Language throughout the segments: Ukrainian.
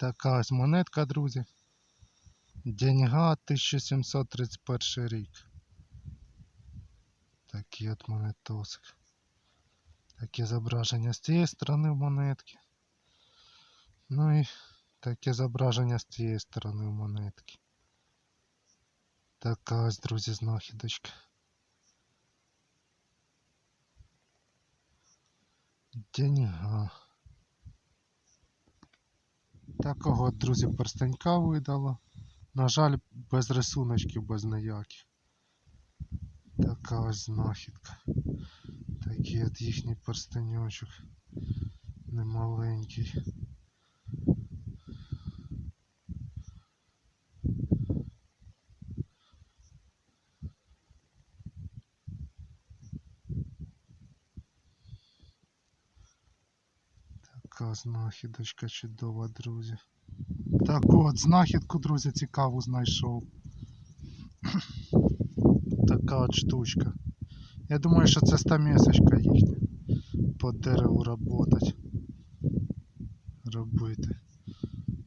Така ось монетка, друзі. Деньга 1731 рік. Такий от монетосик. Таке зображення з цієї сторони в монетки. Ну і таке зображення з цієї сторони в монетки. Така ось, друзі, знахідочка. Деньга. Такого, друзі, перстенька видало. На жаль, без рисуночків, без ніяких. Така ось знахідка. Такий от їхній перстеньочок. Немаленький. Така знахідочка чудова, друзі. Так от, знахідку, друзі, цікаву знайшов. така от штучка. Я думаю, що це стамесочка їхня. По дереву работать. Робити.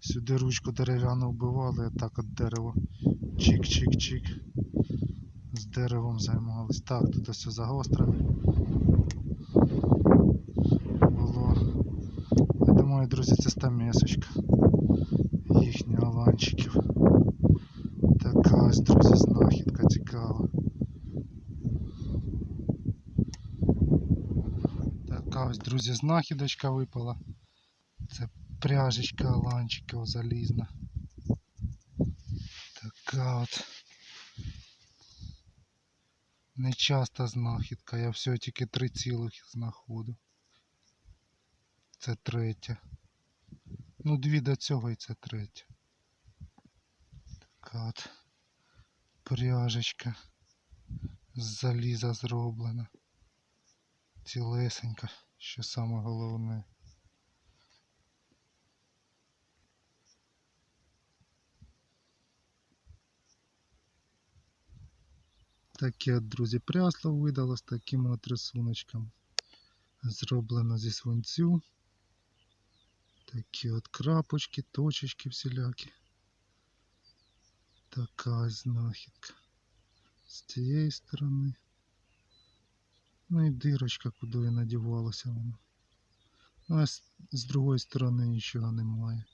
Сюди ручку дерев'яну вбивали, а так от дерево. Чик-чик-чик. З деревом займались. Так, тут все загострене. Я думаю, друзі, це стамесочка. Їхні аланчиків. Така ось, друзі, знахідка цікава. Така ось, друзі, знахідочка випала. Це пряжечка аланчиків залізна. Така от. Нечаста знахідка, я всього тільки три цілих знаходив. Це третя. Ну, дві до цього і це третя. Така от пряжечка з заліза зроблена. Цілесенька, що саме головне. Таке от, друзі, прясло видало з такими от рисуночками. Зроблено зі свинцю. Такі от крапочки, точечки всілякі. Така знахідка. З цієї сторони. Ну і дирочка, куди і надівалося воно. Ну а з, з другої сторони нічого немає.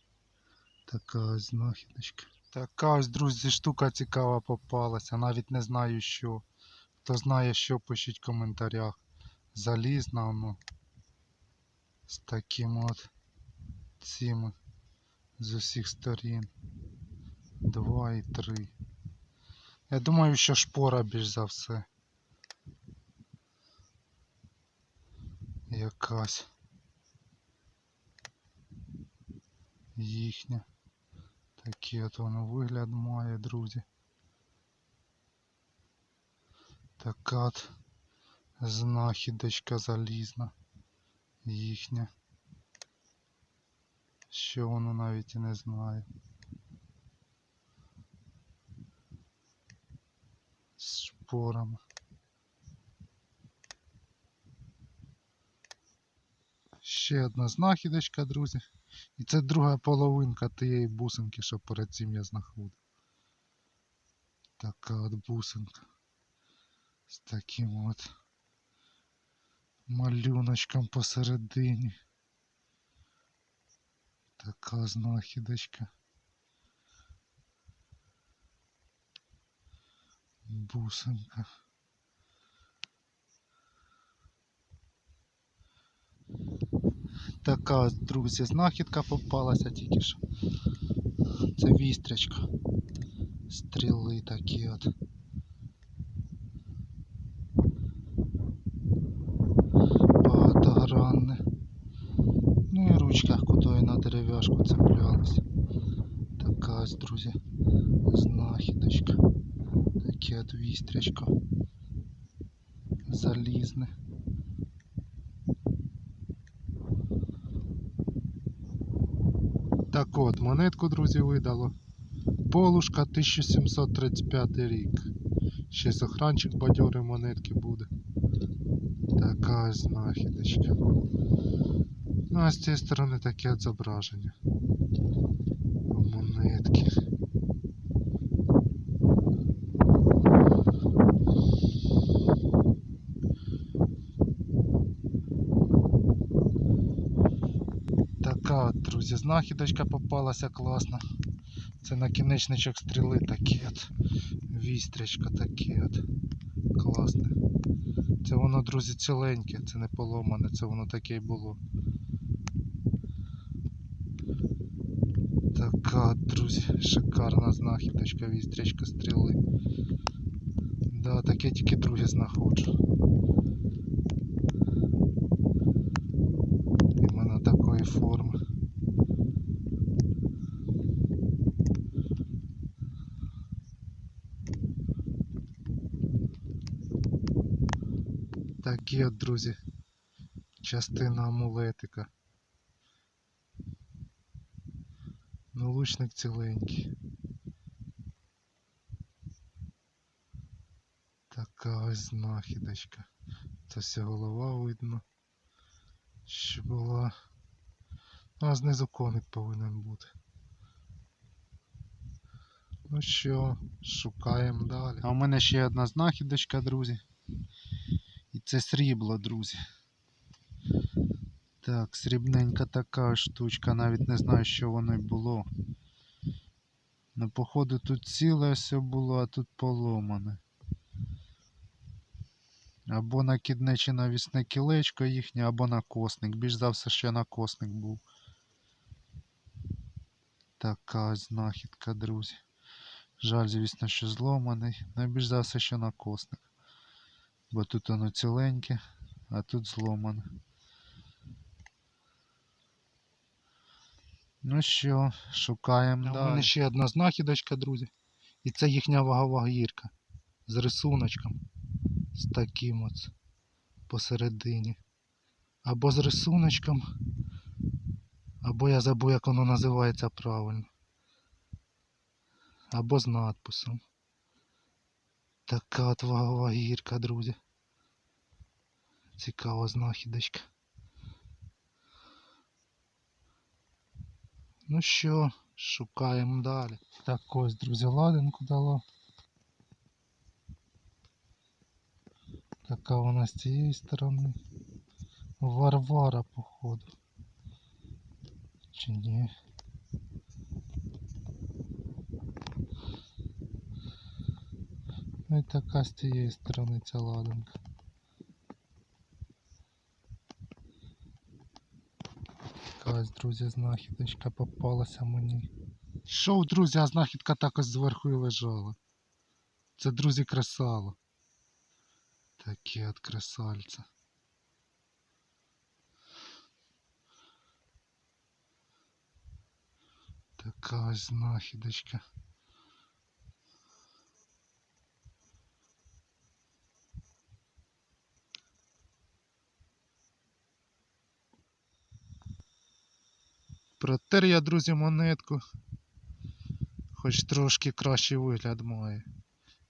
Така знахідочка. Така ось, друзі, штука цікава попалася. Навіть не знаю що. Хто знає що, пишіть в коментарях. Залізна воно. З таким от цими з усіх сторін. Два і три. Я думаю, що шпора більш за все. Якась. Їхня. Такий от воно вигляд має, друзі. Така от знахідочка залізна. Їхня. Що воно навіть і не знаю. З шпорами. Ще одна знахідочка, друзі. І це друга половинка тієї бусинки, що перед цим я знаходив. Така от бусинка. З таким от малюночком посередині. Така знахідочка. Бусинка. Така, друзі, знахідка попалася тільки що. Це вістрячка. Стріли такі от. Багатогранне. Ну і ручка, кудою дерев'яшку цеплялась. Така ось, друзі, знахідочка. Таке от. Залізне. Так от, монетку, друзі, видало. Полушка 1735 рік. Ще сохранчик бадьорий монетки буде. Така знахідочка. Ну а з цієї сторони таке от зображення. монетки. Така от, друзі, знахідочка попалася класна. Це накінечничок стріли такі от. Вістрячка такі от. Класне. Це воно, друзі, ціленьке, це не поломане, це воно таке й було. Така, друзі, шикарна знахідочка, вістрячка стріли. Да, таке тільки друге знаходжу. Іменно такої форми. Такі от, друзі, частина амулетика. Налучник ціленький. Така ось знахідочка. Це вся голова видно, що була. Ну, а знизу коник повинен бути. Ну що, шукаємо далі. А у мене ще одна знахідочка, друзі. І це срібло, друзі. Так, срібненька така штучка, навіть не знаю, що воно й було. Ну, походу, тут ціле все було, а тут поломане. Або накидне чи навісне кілечко їхнє, або накосник. Більш за все, що накосник був. Така знахідка, друзі. Жаль, звісно, що зломаний. Найбільш за все, що накосник. Бо тут воно ціленьке, а тут зломане. Ну що, шукаємо далі. мене ще одна знахідочка, друзі. І це їхня вагова гірка. З рисуночком. З таким от посередині. Або з рисуночком, або я забув, як воно називається правильно. Або з надписом. Така от вагова гірка, друзі. Цікава знахідочка. Ну що, шукаємо далі. Так ось, друзі, ладинку дало. Така вона з цієї сторони. Варвара, походу. Чи ні? Ну і така з цієї сторони ця ладанка. Якась, друзі, знахідочка попалася мені. Шоу, друзі, а знахідка також зверху і лежала. Це, друзі, кресало. Таке от кресальце. Така ось знахідочка. Протер я, друзі, монетку. Хоч трошки кращий вигляд має.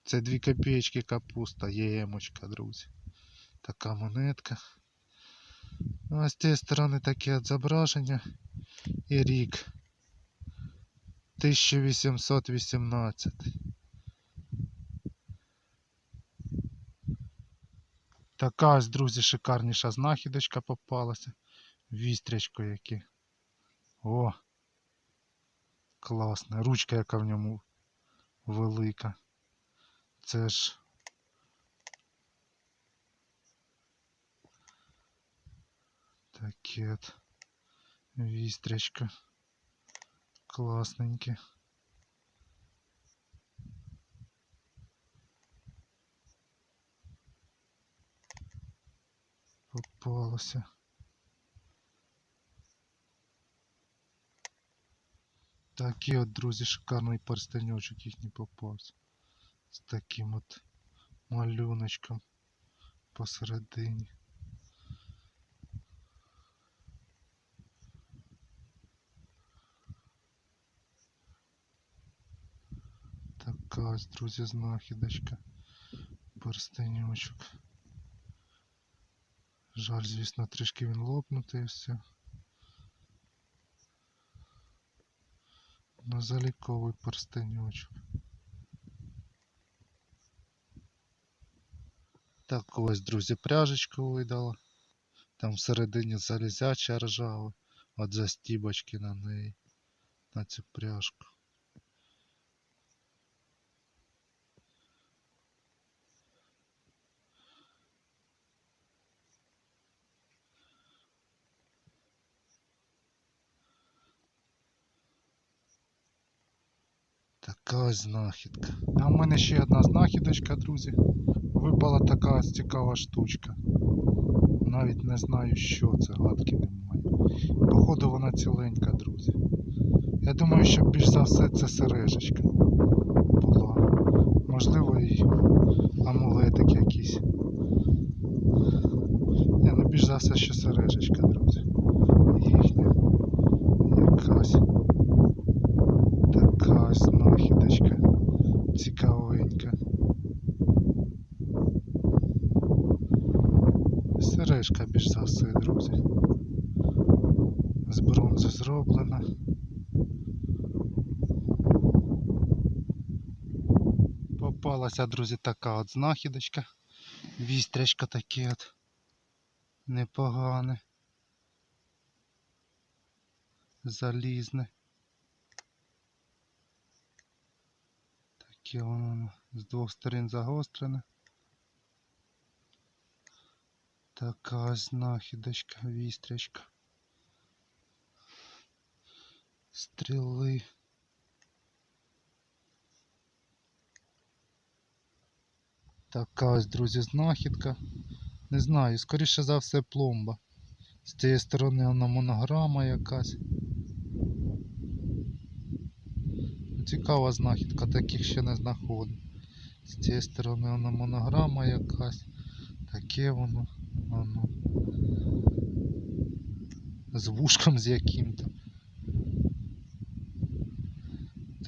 Це 2 копійки капуста, ємочка, друзі. Така монетка. Ну, а з цієї сторони таке зображення і рік. 1818. Така ось, друзі, шикарніша знахідочка попалася. Вістрячко яке. О! Класна. Ручка, яка в ньому велика. Це ж. Таке от вістрячко. Класненьке. Попалося. Такий от, друзі, шикарний перстеньочок їхній попався. З таким от малюночком посередині. Така ось, друзі, знахідочка. Перстеньочок. Жаль, звісно, трішки він лопнутий і все. На заліковий перстеньочок. Так ось, друзі, пряжечку видала. Там всередині залізяча ржава. От застібочки на неї. На цю пряжку. Така ось знахідка. А в мене ще одна знахідочка, друзі. Випала така ось цікава штучка. Навіть не знаю, що це, гадки немає. Походу вона ціленька, друзі. Я думаю, що більш за все це сережечка була. Можливо і амулетик якийсь. Ні, ну більш за все, що сережечка, друзі. Їхня. Якась. Така ось знахідочка. Цікавенька. Сережка більш за все, друзі. З бронзи зроблена. Попалася, друзі, така от знахідочка. Вістрячка таке от. Непогане. Залізне. Таке воно з двох сторін загострене. Така знахідочка, вістрячка. Стріли. Така ось, друзі, знахідка. Не знаю, скоріше за все пломба. З цієї сторони вона монограма якась. Цікава знахідка, таких ще не знаходив. З цієї сторони вона монограма якась. Таке воно. воно. З вушком з яким-то.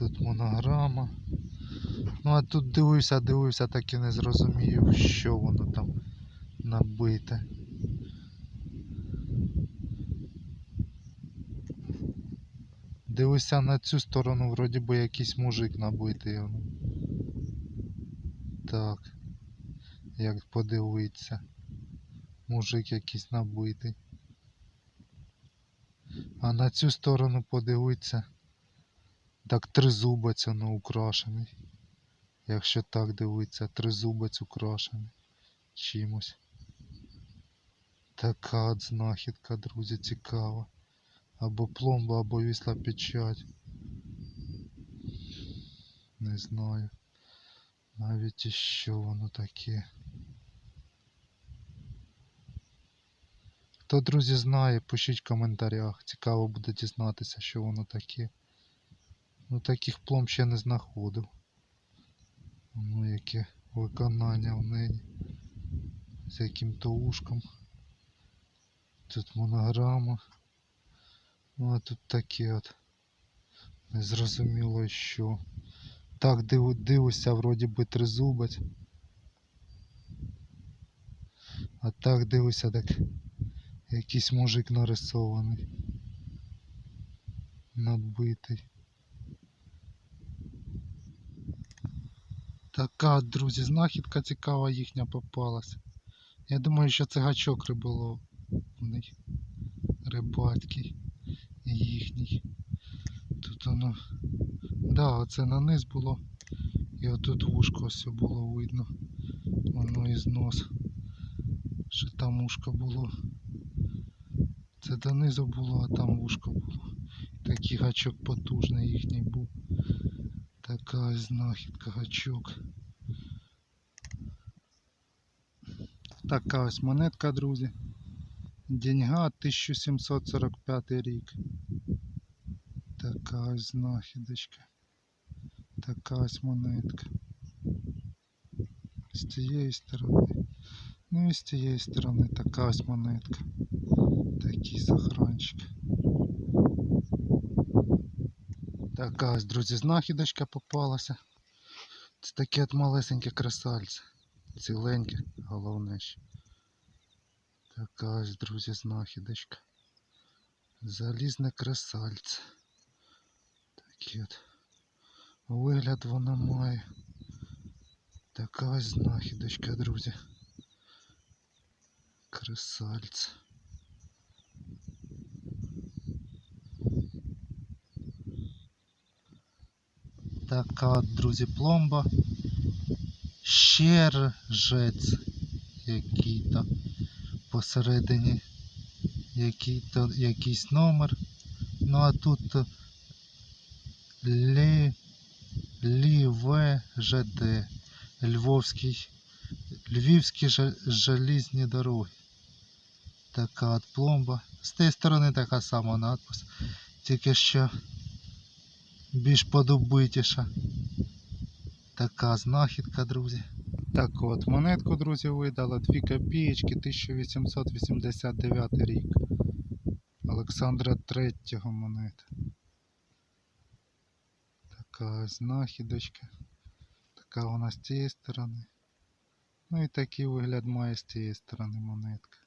Тут монограма. Ну а тут дивився, дивився, так і не зрозумів, що воно там набите. Дивився на цю сторону, вроді би якийсь мужик набитий. Так. Як подивитися. Мужик якийсь набитий. А на цю сторону подивитися. Так тризубець воно украшений. Якщо так дивитися, тризубець украшений чимось. Така от знахідка, друзі, цікава. Або пломба, або вісла печать. Не знаю. Навіть і що воно таке. Хто, друзі, знає, пишіть в коментарях. Цікаво буде дізнатися, що воно таке. Ну таких пломб ще не знаходив. Ну яке виконання в неї. З яким-то ушком. Тут монограма. Ну а тут таке от. Незрозуміло що. Так див, дивишся, вроді би тризубець. А так дивишся, так якийсь мужик нарисований. Набитий. Така, друзі, знахідка цікава їхня попалася. Я думаю, що це гачок риболовний. Рибацький їхній. Тут воно. Да, оце на низ було. І отут вушко ось було видно. Воно із нос. Що там ушко було. Це донизу було, а там вушко було. Такий гачок потужний їхній був. Така знахідка гачок. Така ось монетка, друзі. Деньга 1745 рік. Така ось знахідочка. Така ось монетка. З цієї сторони. Ну і з цієї сторони така ось монетка. Такий сохранчик. Така ось, друзі, знахідочка попалася. Це таке от малесеньке красальце. Ціленьке, головне ще. Така ось, друзі, знахідочка. Залізне красальце. Таке. от вигляд вона має. Така ось знахідочка, друзі. Кресальце. Така друзі, пломба. Щержець який-то посередині який-то якийсь номер. Ну а тут Лі, Ліве ЖД. Львовський, Львівські желізні дороги. Така от пломба. З тієї сторони така сама надпис. Тільки що більш подобитіша. Така знахідка, друзі. Так от, монетку, друзі, видала 2 копієчки 1889 рік. Олександра III монета. Така знахідочка. Така вона з цієї сторони. Ну і такий вигляд має з цієї сторони монетка.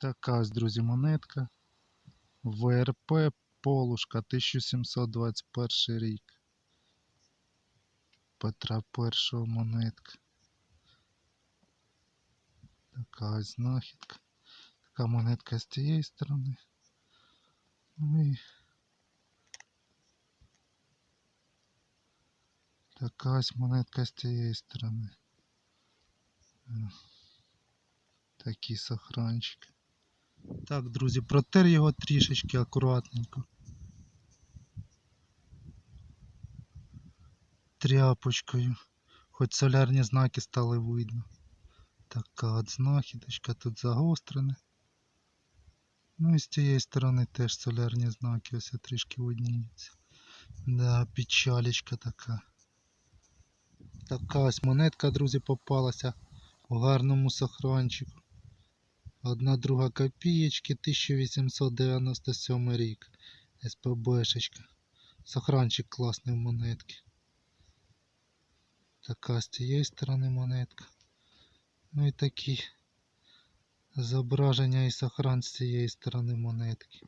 Така друзі, монетка. ВРП Полушка 1721 рік. Петра І монетка. Така ось знахідка. Така монетка з цієї сторони. Ну і така ось монетка з цієї сторони. Е, Такий сохранчик. Так, друзі, протер його трішечки акуратненько. Тряпочкою. Хоч солярні знаки стали видно. Така от знахідочка тут загострене. Ну і з цієї сторони теж солярні знаки ось я трішки видніються. Да, печалечка така. Така ось монетка, друзі, попалася в гарному сохранчику. Одна друга копієчки 1897 рік. СПБшечка. Сохранчик класний в монетки. Така з цієї сторони монетка. Ну і такі зображення і сохран з цієї сторони монетки.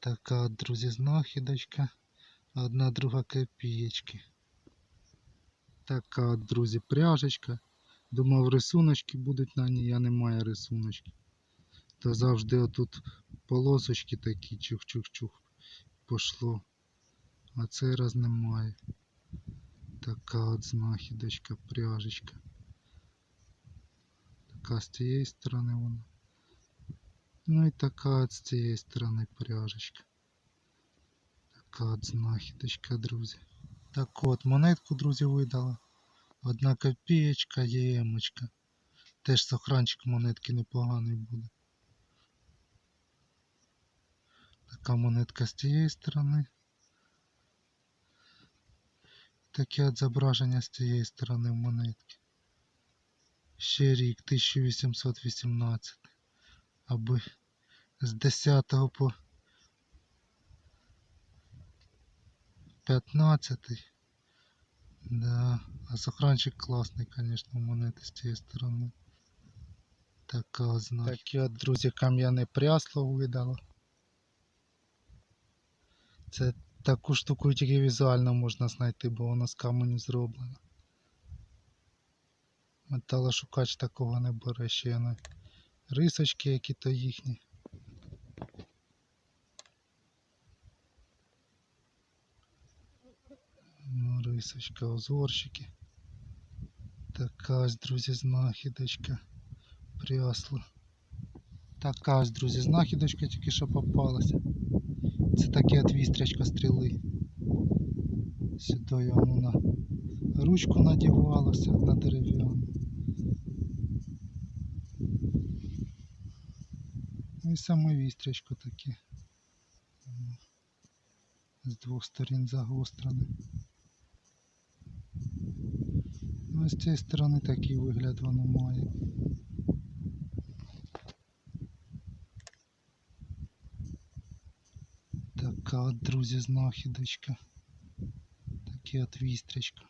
Така, друзі, знахідочка. Одна друга копієчки. Така, друзі, пряжечка. Думав, рисуночки будуть на ній, а немає рисуночки. То завжди отут полосочки такі, чух-чух-чух, пошло. А цей раз немає. Така от знахідочка, пряжечка. Така з цієї сторони вона. Ну і така от з цієї сторони пряжечка. Така от знахідочка, друзі. Так от, монетку, друзі, видала. Одна копієчка, ємочка. Теж сохранчик монетки непоганий буде. Така монетка з цієї сторони. Таке от зображення з цієї сторони монетки. Ще рік 1818. Аби з 10 по 15. Да, а сохранчик класний, конечно, у монети з цієї сторони. Така знак. Таке от, друзі, кам'яне прясло видало. Це таку штуку тільки візуально можна знайти, бо воно з каменю зроблено. Металошукач такого не бере ще на рисочки, які то їхні. Рисочка, озорчики. Така ось, друзі, знахідочка. Прясло. Така ось, друзі, знахідочка тільки що попалася. Це таке от вістрячка стріли. Сюди воно на ручку надівалося на дерев'яну. Ну і саме вістрячко таке. З двох сторін загострене. Ну, з цієї сторони такий вигляд воно має. Така от, друзі, знахідочка. Таке от вістрячка.